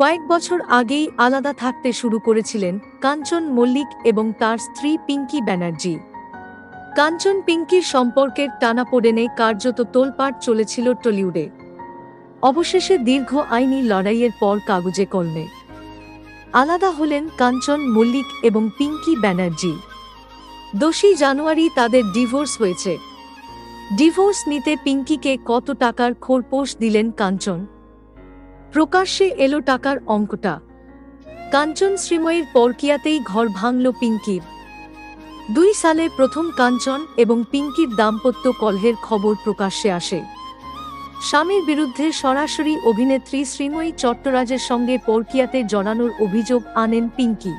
কয়েক বছর আগেই আলাদা থাকতে শুরু করেছিলেন কাঞ্চন মল্লিক এবং তার স্ত্রী পিঙ্কি ব্যানার্জি। কাঞ্চন পিঙ্কির সম্পর্কের টানাপোড়েনে কার্যত তোলপাট চলেছিল টলিউডে। অবশেষে দীর্ঘ আইনি লড়াইয়ের পর কাগজে কলমে। আলাদা হলেন কাঞ্চন মল্লিক এবং পিঙ্কি ব্যানার্জি। দোষী জানুয়ারি তাদের ডিভোর্স হয়েছে। ডিভোর্স নিতে পিঙ্কিকে কত টাকার খোরপোশ দিলেন কাঞ্চন? প্রকাশ্যে এলো টাকার অঙ্কটা। কাঞ্চন শ্রীময়ীর পরকিয়াতেই ঘর ভাঙল পিঙ্কির। দুই সালে প্রথম কাঞ্চন এবং পিঙ্কির দাম্পত্য কলহের খবর প্রকাশ্যে আসে। স্বামীর বিরুদ্ধে সরাসরি অভিনেত্রী শ্রীময়ী চট্টরাজের সঙ্গে পরকিয়াতে জড়ানোর অভিযোগ আনেন পিঙ্কি।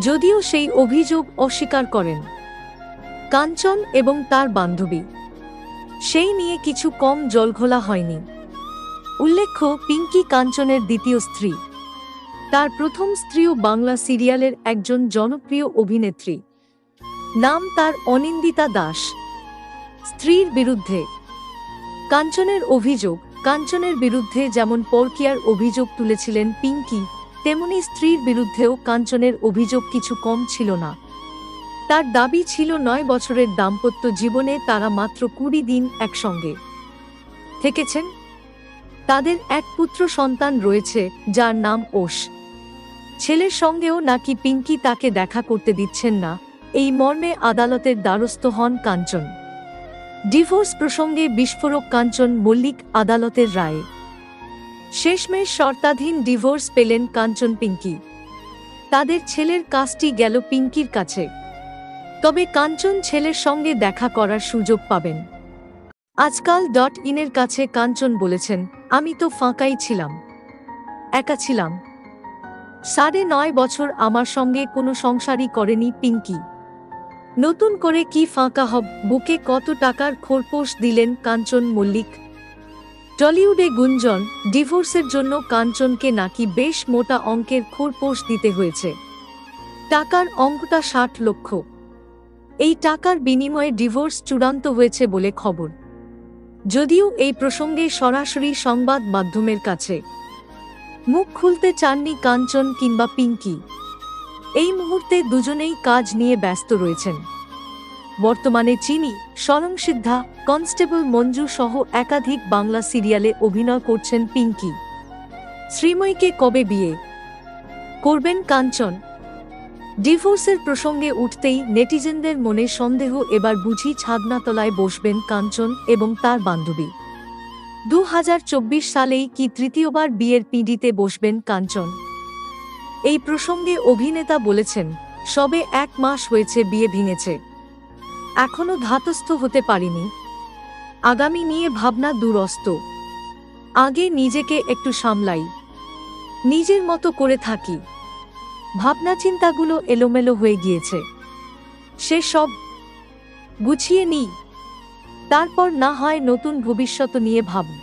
যদিও সেই অভিযোগ অস্বীকার করেন। কাঞ্চন এবং তার বান্ধবী। সেই নিয়ে কিছু কম জলঘোলা হয়নি। উল্লেখ্য, পিঙ্কি কাঞ্চনের দ্বিতীয় স্ত্রী। তার প্রথম স্ত্রীও বাংলা সিরিয়ালের একজন জনপ্রিয় অভিনেত্রী। নাম তার অনিন্দিতা দাস। স্ত্রীর বিরুদ্ধে কাঞ্চনের অভিযোগ, কাঞ্চনের বিরুদ্ধে যেমন পরকিয়ার অভিযোগ তুলেছিলেন পিঙ্কি, তেমনি স্ত্রীর বিরুদ্ধেও কাঞ্চনের অভিযোগ কিছু কম ছিল না। তার দাবি ছিল নয় বছরের দাম্পত্য জীবনে তারা মাত্র কুড়ি দিন একসঙ্গে থেকেছেন। তাদের এক পুত্র সন্তান রয়েছে, যার নাম ওষ ছেলের সঙ্গেও নাকি পিঙ্কি তাকে দেখা করতে দিচ্ছেন না, এই মর্মে আদালতের দ্বারস্থ হন কাঞ্চন। ডিভোর্স প্রসঙ্গে বিস্ফোরক কাঞ্চন মল্লিক আদালতের রায়ে। শেষমেশ শর্তাধীন ডিভোর্স পেলেন কাঞ্চন পিঙ্কি। তাদের ছেলের কাজটি গেল পিঙ্কির কাছে। তবে কাঞ্চন ছেলের সঙ্গে দেখা করার সুযোগ পাবেন। আজকাল ডট ইনের কাছে কাঞ্চন বলেছেন আমি তো ফাঁকাই ছিলাম। একা ছিলাম। সাড়ে নয় বছর আমার সঙ্গে কোনো সংসারই করেনি পিঙ্কি। নতুন করে কি ফাঁকা হব, বুকে কত টাকার খোরপোশ দিলেন কাঞ্চন মল্লিক। টলিউডে গুঞ্জন, ডিভোর্সের জন্য কাঞ্চনকে নাকি বেশ মোটা অঙ্কের খোরপোশ দিতে হয়েছে। টাকার অঙ্কটা ষাট লক্ষ। এই টাকার বিনিময়ে ডিভোর্স চূড়ান্ত হয়েছে বলে খবর। যদিও এই প্রসঙ্গে সরাসরি সংবাদ মাধ্যমের কাছে। মুখ খুলতে চাননি কাঞ্চন কিংবা পিঙ্কি। এই মুহূর্তে দুজনেই কাজ নিয়ে ব্যস্ত রয়েছেন। বর্তমানে চিনি স্বরং সিদ্ধা, কনস্টেবল মঞ্জু সহ একাধিক বাংলা সিরিয়ালে অভিনয় করছেন পিঙ্কি। শ্রীময়ীকে কবে বিয়ে? করবেন কাঞ্চন। ডিভোর্সের প্রসঙ্গে উঠতেই নেটিজেনদের মনে সন্দেহ এবার বুঝি ছাদনাতলায় বসবেন কাঞ্চন এবং তার বান্ধবী। দু হাজার চব্বিশ সালেই কি তৃতীয়বার বিয়ের পিঁড়িতে বসবেন কাঞ্চন? এই প্রসঙ্গে অভিনেতা বলেছেন, সবে এক মাস হয়েছে বিয়ে ভেঙেছে। এখনও ধাতস্থ হতে পারিনি। আগামী নিয়ে ভাবনা দুরস্ত। আগে নিজেকে একটু সামলাই। নিজের মতো করে থাকি। ভাবনা চিন্তাগুলো এলোমেলো হয়ে গিয়েছে। সে সব গুছিয়ে নিই, তারপর না হয় নতুন ভবিষ্যৎ নিয়ে ভাবব